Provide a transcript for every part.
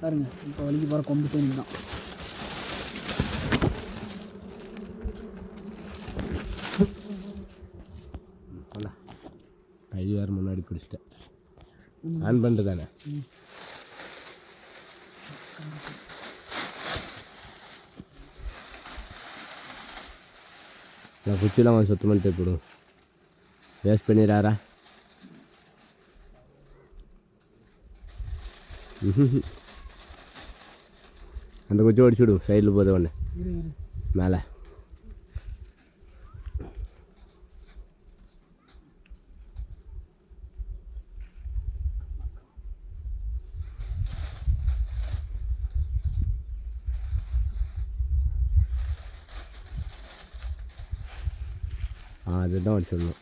பாருங்க இப்போ வலிக்கு போகிற கொம்பு தேனி தான். கை வேறு முன்னாடி பிடிச்சிட்டேன். ஆன் பண்ணுறது தானே? நான் குச்சிலாம் கொஞ்சம் சுத்தம் பண்ணிட்டு போடும் வேஸ்ட் பண்ணிடுறாரா? ம்ஹும். அந்த குச்சி ஒடிச்சு விடு. சைடில் போத ஒன்று மேலே. அதுதான் அடிச்சிடணும்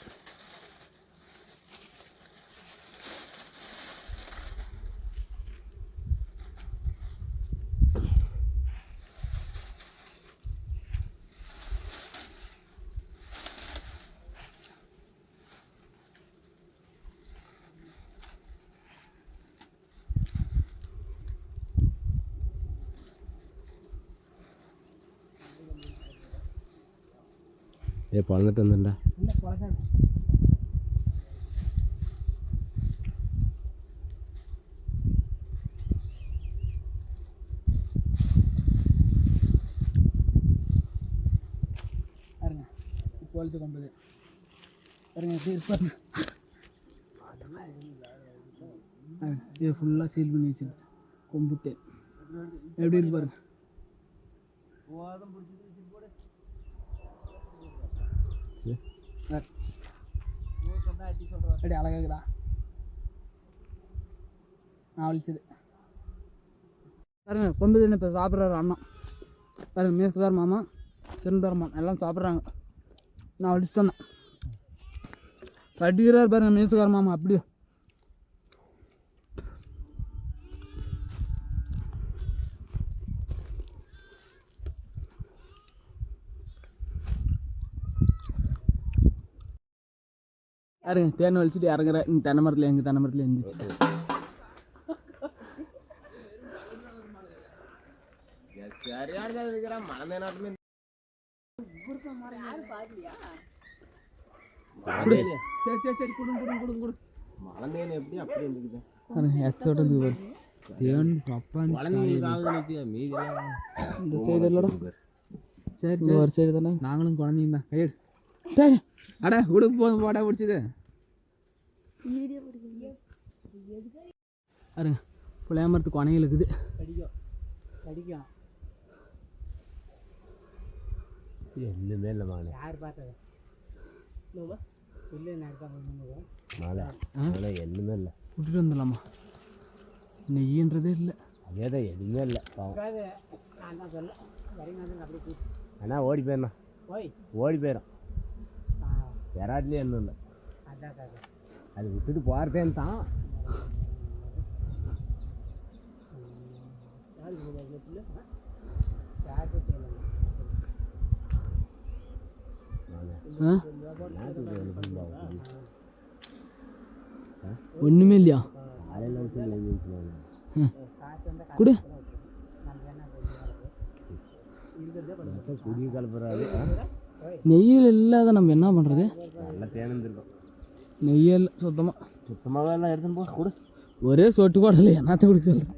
பாருங்க எப்படி இருக்கு பாருங்க ஆ, இது ஃபுல்லாக சீல் பண்ணி வச்சிருக்கு கொம்பு தேன் எப்படி இருக்கு பாருங்க ஆ. அப்படி அழகாகுதா நான் வலிச்சது. பாருங்க கொம்பு தேன் இப்போ சாப்பிட்றாரு அண்ணன் பாருங்க மேஸ்கார் மாமா சிறந்தார் மாமா எல்லாம் சாப்பிட்றாங்க. நான் வலிச்சுட்டு வந்தேன் கட்டிக்கிறார் பாருங்க மேஸ்கார் மாமா அப்படியே. பாருங்க தேன் வலிச்சுட்டு இறங்குற இந்த தென்னை மரத்தில் எங்கள் தென்னை மரத்தில் அப்பா இந்த சைடு சரி சரி. ஒரு சைடு தானே? நாங்களும் குழந்தைங்க தான் கையெடு. சரி அட விடு போதும் போடா பிடிச்சது பாருங்க புளிய மரத்து கொனையில் இருக்குது கடிக்கும் கடிக்கும் எல்லுமே இல்லை மகனே யார் பார்த்தது? இல்லை மழை மழை எல்லுமே இல்லை விட்டுட்டு வந்துடலாமா? நெய்யன்றதே இல்லை. அதே தான் எதுவுமே இல்லை நான் சொல்ல ஆனால் ஓடி போயிடணும். போய் ஓடி போயிடும் விராட்லேயே என்ன இல்லை. அதான். அது விட்டுட்டு போகிறதேன்னு தான். ஒன்றுமே இல்லையா. குடு. குடி கலப்புறாரு. நெய்யில் இல்லாத நம்ம என்ன பண்ணுறது நல்லா தேர்ந்துருக்கும் நெய்யே இல்லை சுத்தமாக சுத்தமாகவே எல்லாம் எடுத்துன்னு போ கொடு. ஒரே சொட்டு இல்லை என்னத்த குடிக்க சொல்கிறேன்